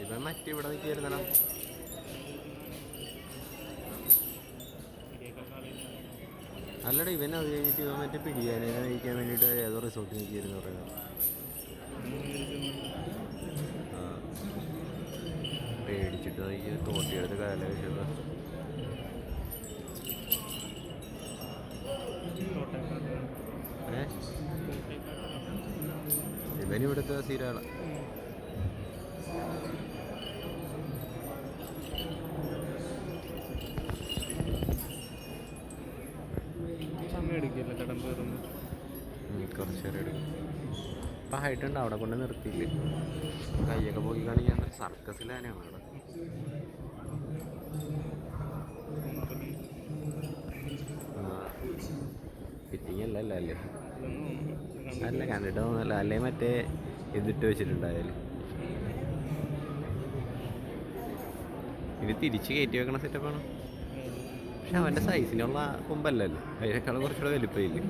ഇവൻ മറ്റിവിടെ നിൽക്കായിരുന്നടാ അല്ലടാ ഇവനെ അത് കഴിഞ്ഞിട്ട് ഇവൻ മറ്റേ പിടിയാനെ കഴിക്കാൻ വേണ്ടിയിട്ട് ഏതോ റിസോർട്ടിൽ നിൽക്കുകയായിരുന്നു പറയുന്നത്. പേടിച്ചിട്ട് തോട്ടിയെടുത്ത് കാല ഇവൻ ഇവിടുത്തെ സീരാള എടുക്കില്ല കടം കയറുന്നു. ഉം, കുറച്ച് നേരം എടുക്കും. ഇപ്പം ഹൈറ്റ് ഉണ്ട് അവിടെ കൊണ്ട് നിർത്തിയില്ലേ? കൈയൊക്കെ പോയി കാണിക്കാൻ സർക്കസിലാണ് അവിടെ ഫിറ്റിംഗ് അല്ല അല്ല അല്ല കണ്ടിട്ട് തോന്നല്ല അല്ലേ മറ്റേ ഇതിട്ട് വെച്ചിട്ടുണ്ടായാലും? ഇനി തിരിച്ച് കയറ്റി വെക്കണ സെറ്റപ്പാണ് പക്ഷെ അവന്റെ സൈസിനുള്ള കൊമ്പല്ലല്ലോ അതിനേക്കാളും കുറച്ചുകൂടെ വലിപ്പമില്ലേ